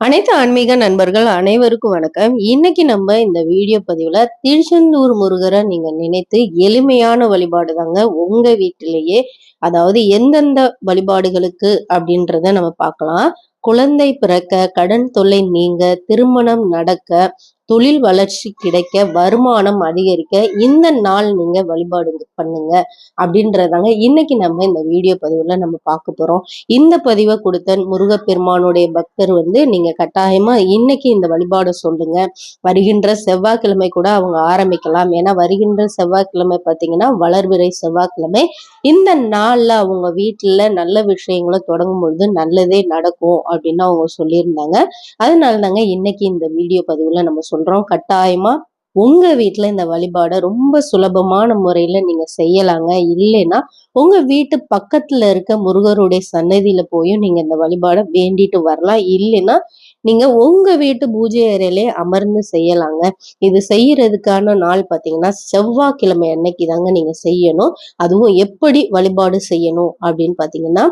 அனைத்து ஆன்மீக நண்பர்கள் அனைவருக்கும் வணக்கம். இன்னைக்கு நம்ம இந்த வீடியோ பதிவுல திருச்செந்தூர் முருகரை நீங்க நினைத்து எளிமையான வழிபாடு தாங்க உங்க வீட்டிலேயே அதாவது எந்தெந்த வழிபாடுகளுக்கு அப்படின்றத நம்ம பார்க்கலாம். குழந்தை பிறக்க கடன் தொல்லை நீங்க திருமணம் நடக்க தொழில் வளர்ச்சி கிடைக்க வருமானம் அதிகரிக்க இந்த நாள் நீங்க வழிபாடு பண்ணுங்க அப்படின்றதாங்க இன்னைக்கு நம்ம இந்த வீடியோ பதிவுல நம்ம பார்க்க போறோம். இந்த பதிவை கொடுத்த முருகப்பெருமானுடைய பக்தர் வந்து நீங்க கட்டாயமா இன்னைக்கு இந்த வழிபாடை சொல்லுங்க. வருகின்ற செவ்வாய்க்கிழமை கூட அவங்க ஆரம்பிக்கலாம். ஏன்னா வருகின்ற செவ்வாய்க்கிழமை பார்த்தீங்கன்னா வளர்விரை செவ்வாய்க்கிழமை. இந்த நாள்ல அவங்க வீட்டுல நல்ல விஷயங்களை தொடங்கும் பொழுது நல்லதே நடக்கும் அப்படின்னு அவங்க சொல்லியிருந்தாங்க. அதனால தாங்க இன்னைக்கு இந்த வீடியோ பதிவுல நம்ம சொல்றோம். கட்டாயமா உங்க வீட்டுல இந்த வழிபாடை ரொம்ப சுலபமான முறையில நீங்க செய்யலாங்க. இல்லைன்னா உங்க வீட்டு பக்கத்துல இருக்க முருகருடைய சன்னதியில போயும் நீங்க இந்த வழிபாடை வேண்டிட்டு வரலாம். இல்லைன்னா நீங்க உங்க வீட்டு பூஜை அறையிலே அமர்ந்து செய்யலாங்க. இது செய்யறதுக்கான நாள் பாத்தீங்கன்னா செவ்வாய்க்கிழமை அன்னைக்கு தாங்க நீங்க செய்யணும். அதுவும் எப்படி வழிபாடு செய்யணும் அப்படின்னு பாத்தீங்கன்னா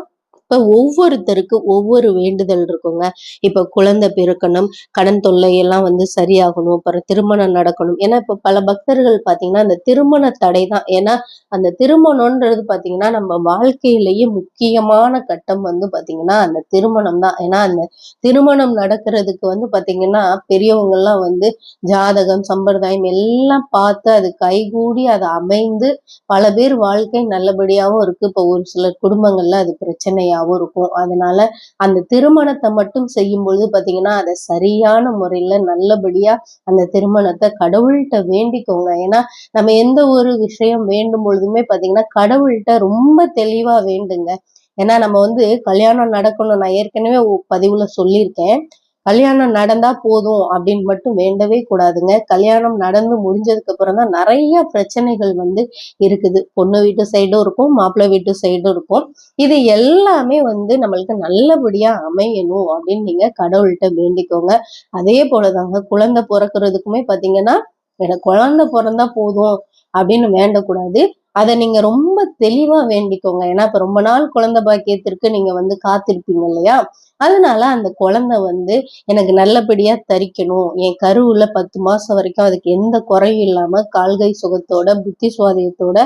அப்போ ஒவ்வொருத்தருக்கு ஒவ்வொரு வேண்டுதல் இருக்குங்க. இப்போ குழந்தை பிறக்கணும் கடன் தொல்லை எல்லாம் வந்து சரியாகணும் அப்புறம் திருமணம் நடக்கணும். ஏன்னா இப்போ பல பக்தர்கள் பார்த்தீங்கன்னா அந்த திருமண தடை தான். ஏன்னா அந்த திருமணம்ன்றது பார்த்தீங்கன்னா நம்ம வாழ்க்கையிலேயே முக்கியமான கட்டம் வந்து பார்த்தீங்கன்னா அந்த திருமணம் தான். ஏன்னா அந்த திருமணம் நடக்கிறதுக்கு வந்து பார்த்தீங்கன்னா பெரியவங்கள்லாம் வந்து ஜாதகம் சம்பிரதாயம் எல்லாம் பார்த்து அது கைகூடி அது அமைந்து பல பேர் வாழ்க்கை நல்லபடியாகவும் இருக்குது இப்போ ஒரு சிலர் குடும்பங்கள்ல அது பிரச்சனையா வசதியாகவும் இருக்கும். அதனால அந்த திருமணத்தை மட்டும் செய்யும் பொழுது பார்த்தீங்கன்னா அதை சரியான முறையில் நல்லபடியாக அந்த திருமணத்தை கடவுள்கிட்ட வேண்டிக்கோங்க. ஏன்னா நம்ம எந்த ஒரு விஷயம் வேண்டும் பொழுதுமே பார்த்தீங்கன்னா கடவுள்கிட்ட ரொம்ப தெளிவாக வேண்டுங்க. ஏன்னா நம்ம வந்து கல்யாணம் நடக்கணும் நான் ஏற்கனவே பதிவுல சொல்லியிருக்கேன். கல்யாணம் நடந்தா போதும் அப்படின்னு மட்டும் வேண்டவே கூடாதுங்க. கல்யாணம் நடந்து முடிஞ்சதுக்கு அப்புறம் தான் நிறைய பிரச்சனைகள் வந்து இருக்குது. பொண்ணு வீட்டு சைடும் இருக்கும் மாப்பிள்ளை வீட்டு சைடும் இருக்கும். இது எல்லாமே வந்து நம்மளுக்கு நல்லபடியா அமையணும் அப்படின்னு நீங்க கடவுள்கிட்ட வேண்டிக்கோங்க. அதே போலதாங்க குழந்தை பிறக்கிறதுக்குமே பாத்தீங்கன்னா எனக்கு குழந்தை பிறந்தா போதும் அப்படின்னு வேண்டக்கூடாது. அதை நீங்க ரொம்ப தெளிவா வேண்டிக்கோங்க. ஏன்னா இப்ப ரொம்ப நாள் குழந்தை பாக்கியத்திற்கு நீங்க வந்து காத்திருப்பீங்க இல்லையா? அதனால அந்த குழந்தை வந்து எனக்கு நல்லபடியா தரிக்கணும். என் கருவுல பத்து மாசம் வரைக்கும் அதுக்கு எந்த குறையும் இல்லாம கால்கை சுகத்தோட புத்தி சுவாதியத்தோட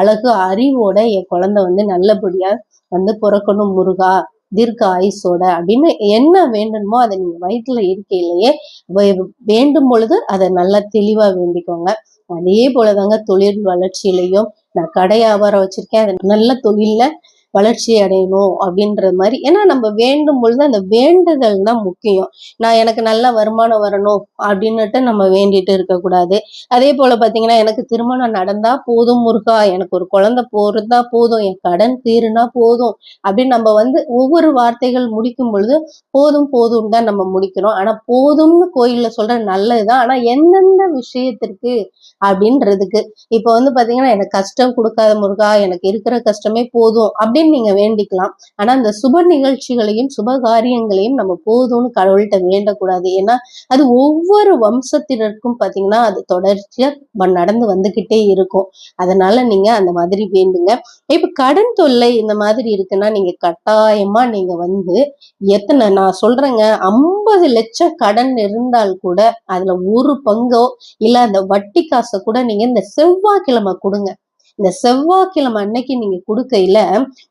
அழகு அறிவோட என் குழந்தை வந்து நல்லபடியா வந்து பிறக்கணும். முருகா தீர்க்க ஆயுசோட அப்படின்னு என்ன வேண்டணுமோ அதை நீங்க வயிற்றுல இருக்கையிலேயே வேண்டும் பொழுது அதை நல்லா தெளிவா வேண்டிக்கோங்க. அதே போலதாங்க தொழில் வளர்ச்சியிலையும் நான் கடை வியாபாரம் வச்சிருக்கேன். நல்ல தொழில்ல வளர்ச்சி அடையணும் அப்படின்ற மாதிரி. ஏன்னா நம்ம வேண்டும் பொழுது அந்த வேண்டுதல் தான் முக்கியம். நான் எனக்கு நல்ல வருமானம் வரணும் அப்படின்னுட்டு நம்ம வேண்டிட்டு இருக்கக்கூடாது. அதே போல பார்த்தீங்கன்னா எனக்கு திருமணம் நடந்தா போதும் முருகா எனக்கு ஒரு குழந்தை போறதா போதும் என் கடன் தீருனா போதும் அப்படின்னு நம்ம வந்து ஒவ்வொரு வார்த்தைகள் முடிக்கும் பொழுது போதும் போதும் தான் நம்ம முடிக்கிறோம். ஆனா போதும்னு கோயிலில் சொல்ற நல்லதுதான். ஆனா எந்தெந்த விஷயத்திற்கு அப்படின்றதுக்கு. இப்போ வந்து பார்த்தீங்கன்னா எனக்கு கஷ்டம் கொடுக்காத முருகா எனக்கு இருக்கிற கஷ்டமே போதும் அப்படி அப்படின்னு நீங்க வேண்டிக்கலாம். ஆனா அந்த சுப நிகழ்ச்சிகளையும் சுப காரியங்களையும் நம்ம போதும்னு கடவுள்கிட்ட வேண்டக்கூடாது. ஏன்னா அது ஒவ்வொரு வம்சத்தினருக்கும் பாத்தீங்கன்னா அது தொடர்ச்சியா நடந்து வந்துகிட்டே இருக்கும். அதனால நீங்க அந்த மாதிரி வேண்டுங்க. இப்ப கடன் தொல்லை இந்த மாதிரி இருக்குன்னா நீங்க கட்டாயமா நீங்க வந்து எத்தனை நான் சொல்றேங்க ஐம்பது லட்சம் கடன் இருந்தால் கூட அதுல ஒரு பங்கோ இல்ல அந்த வட்டி காசை கூட நீங்க இந்த செவ்வாய்க்கிழமை கொடுங்க. இந்த செவ்வாய்க்கிழமை அன்னைக்கு நீங்க கொடுக்கையில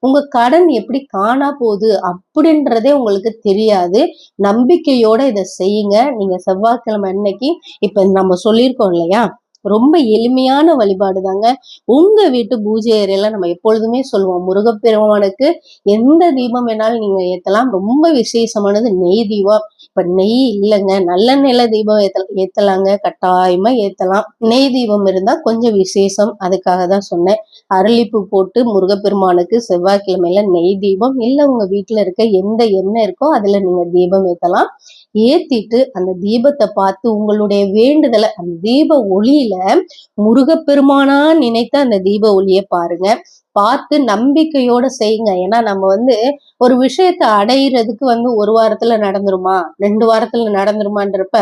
உங்க கடன் எப்படி காணா போகுது அப்படின்றதே உங்களுக்கு தெரியாது. நம்பிக்கையோட இதை செய்யுங்க. நீங்க செவ்வாய்க்கிழமை அன்னைக்கு இப்ப நம்ம சொல்லியிருக்கோம் இல்லையா? ரொம்ப எளிமையான வழிபாடு தாங்க. உங்க வீட்டு பூஜை அறையில நம்ம எப்பொழுதுமே சொல்லுவோம் முருகப்பெருமானுக்கு எந்த தீபம் வேணாலும் நீங்க ஏத்தலாம் ரொம்ப விசேஷமானது நெய் தீபம். இப்ப நெய் இல்லைங்க. நல்ல நில தீபம் ஏத்த ஏத்தலாங்க. கட்டாயமா ஏத்தலாம். நெய் தீபம் இருந்தா கொஞ்சம் விசேஷம். அதுக்காக தான் சொன்னேன். அரளிப்பு போட்டு முருகப்பெருமானுக்கு செவ்வாய்க்கிழமையில நெய் தீபம். இல்ல உங்க வீட்டுல இருக்க எந்த எண்ணெய் இருக்கோ அதுல நீங்க தீபம் ஏத்தலாம். ஏத்திட்டு அந்த தீபத்தை பார்த்து உங்களுடைய வேண்டுதலை அந்த தீப ஒளியில முருகப்பெருமானா நினைத்த அந்த தீப ஒளியை பாருங்க. பார்த்து நம்பிக்கையோட செய்யுங்க. ஏன்னா நம்ம வந்து ஒரு விஷயத்த அடையிறதுக்கு வந்து ஒரு வாரத்துல நடந்துருமா? ரெண்டு வாரத்துல நடந்துருமான்றப்ப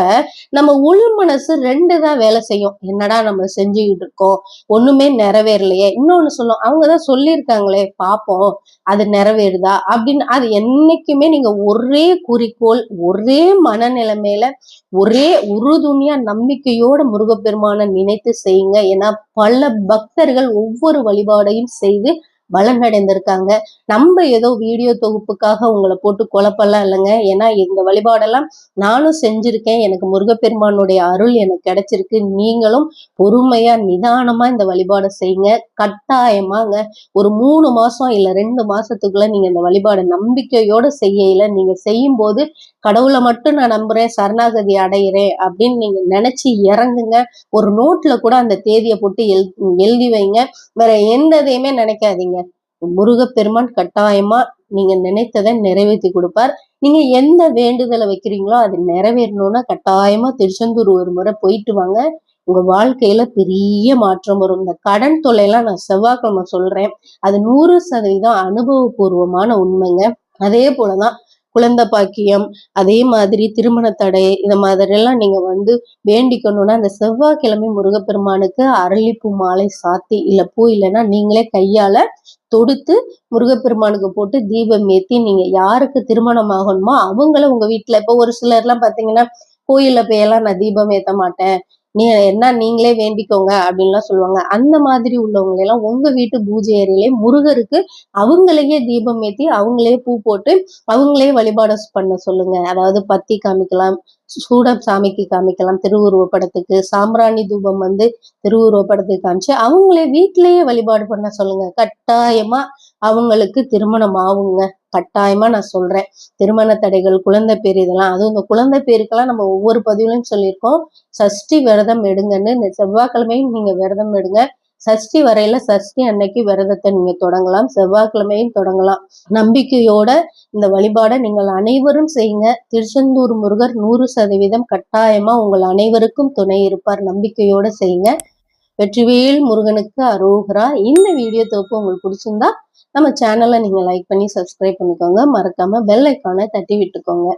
நம்ம உள் மனசு ரெண்டு தான் வேலை செய்யும். என்னடா நம்ம செஞ்சுக்கிட்டு இருக்கோம்? ஒண்ணுமே நிறைவேறலையே. இன்னொன்னு சொல்லும் அவங்கதான் சொல்லியிருக்காங்களே பார்ப்போம் அது நிறைவேறுதா? அப்படின்னு அது என்னைக்குமே நீங்க ஒரே குறிக்கோள் ஒரே மனநிலைமையில ஒரே உறுதுணையா நம்பிக்கையோட முருகப்பெருமான நினைத்து செய்யுங்க. ஏன்னா பல பக்தர்கள் ஒவ்வொரு வழிபாடையும் செய்து பலனடைந்திருக்காங்க நம்ம ஏதோ வீடியோ தொகுப்புக்காக உங்களை போட்டு குழப்பெல்லாம் இல்லைங்க. ஏன்னா இந்த வழிபாடெல்லாம் நானும் செஞ்சிருக்கேன். எனக்கு முருகப்பெருமானுடைய அருள் எனக்கு கிடைச்சிருக்கு. நீங்களும் பொறுமையா நிதானமா இந்த வழிபாடை செய்யுங்க. கட்டாயமாங்க. ஒரு மூணு மாசம் இல்ல ரெண்டு மாசத்துக்குள்ள நீங்க இந்த வழிபாடை நம்பிக்கையோட செய்யல நீங்க செய்யும் போது கடவுளை மட்டும் நான் நம்புறேன் சரணாகதி அடையிறேன் அப்படின்னு நீங்க நினைச்சு இறங்குங்க. ஒரு நோட்ல கூட அந்த தேதியை போட்டு எழு எழுதி வைங்க. வேற எந்த இதையுமே நினைக்காதீங்க. முருகப்பெருமான் கட்டாயமா நீங்க நினைத்ததை நிறைவேற்றி கொடுப்பார். நீங்க எந்த வேண்டுதலை வைக்கிறீங்களோ அது நிறைவேறணும்னா கட்டாயமா திருச்செந்தூர் ஒரு முறை போயிட்டு வாங்க. உங்க வாழ்க்கையில பெரிய மாற்றம் வரும். இந்த கடன் தொல்லையெல்லாம் நான் செவ்வாய்க்கிழமை சொல்றேன். அது நூறு சதவீதம் அனுபவபூர்வமான உண்மைங்க. அதே போலதான் குழந்தை பாக்கியம் அதே மாதிரி திருமண தடை இந்த மாதிரி எல்லாம் நீங்க வந்து வேண்டிக்கணும்னா அந்த செவ்வாய்க்கிழமை முருகப்பெருமானுக்கு அரளிப்பூ மாலை சாத்தி இல்ல பூ இல்லைன்னா நீங்களே கையால தொடுத்து முருகப்பெருமானுக்கு போட்டு தீபம் ஏத்தி நீங்க யாருக்கு திருமணம் ஆகணுமோ அவங்கள உங்க வீட்டுல இப்போ ஒரு சிலர் எல்லாம் பாத்தீங்கன்னா கோயில்ல போயெல்லாம் நான் தீபம் ஏத்த மாட்டேன். நீ என்ன நீங்களே வேண்டிக்கோங்க அப்படின்லாம் சொல்லுவாங்க. அந்த மாதிரி உள்ளவங்களெல்லாம் உங்க வீட்டு பூஜை அறையிலே முருகருக்கு அவங்களையே தீபம் ஏத்தி அவங்களே பூ போட்டு அவங்களே வழிபாடு பண்ண சொல்லுங்க. அதாவது பத்தி காமிக்கலாம் சூட சாமிக்கு காமிக்கலாம் திருவுருவ படத்துக்கு சாம்பிராணி தூபம் வந்து திருவுருவ படத்துக்கு காமிச்சு அவங்களே வீட்டிலேயே வழிபாடு பண்ண சொல்லுங்க. கட்டாயமா அவங்களுக்கு திருமணம் ஆகுங்க கட்டாயமா நான் சொல்றேன். திருமண தடைகள் குழந்தை பேர் இதெல்லாம் அதுவும் இந்த குழந்தை பேருக்கெல்லாம் நம்ம ஒவ்வொரு பதிவுலையும் சொல்லியிருக்கோம். சஷ்டி விரதம் எடுங்கன்னு இந்த செவ்வாய்க்கிழமையும் நீங்க விரதம் எடுங்க. சஷ்டி வரையில சஷ்டி அன்னைக்கு விரதத்தை நீங்க தொடங்கலாம். செவ்வாய்க்கிழமையும் தொடங்கலாம். நம்பிக்கையோட இந்த வழிபாடை நீங்கள் அனைவரும் செய்யுங்க. திருச்செந்தூர் முருகர் நூறு சதவீதம் கட்டாயமா உங்கள் அனைவருக்கும் துணை இருப்பார். நம்பிக்கையோட செய்யுங்க. வெற்றிவேல் முருகனுக்கு அரோகரா இந்த வீடியோ தொகுப்பு உங்களுக்கு பிடிச்சிருந்தா நம்ம சேனலை நீங்க லைக் பண்ணி சப்ஸ்கிரைப் பண்ணிக்கோங்க. மறக்காம பெல் ஐக்கானை தட்டி விட்டுக்கோங்க.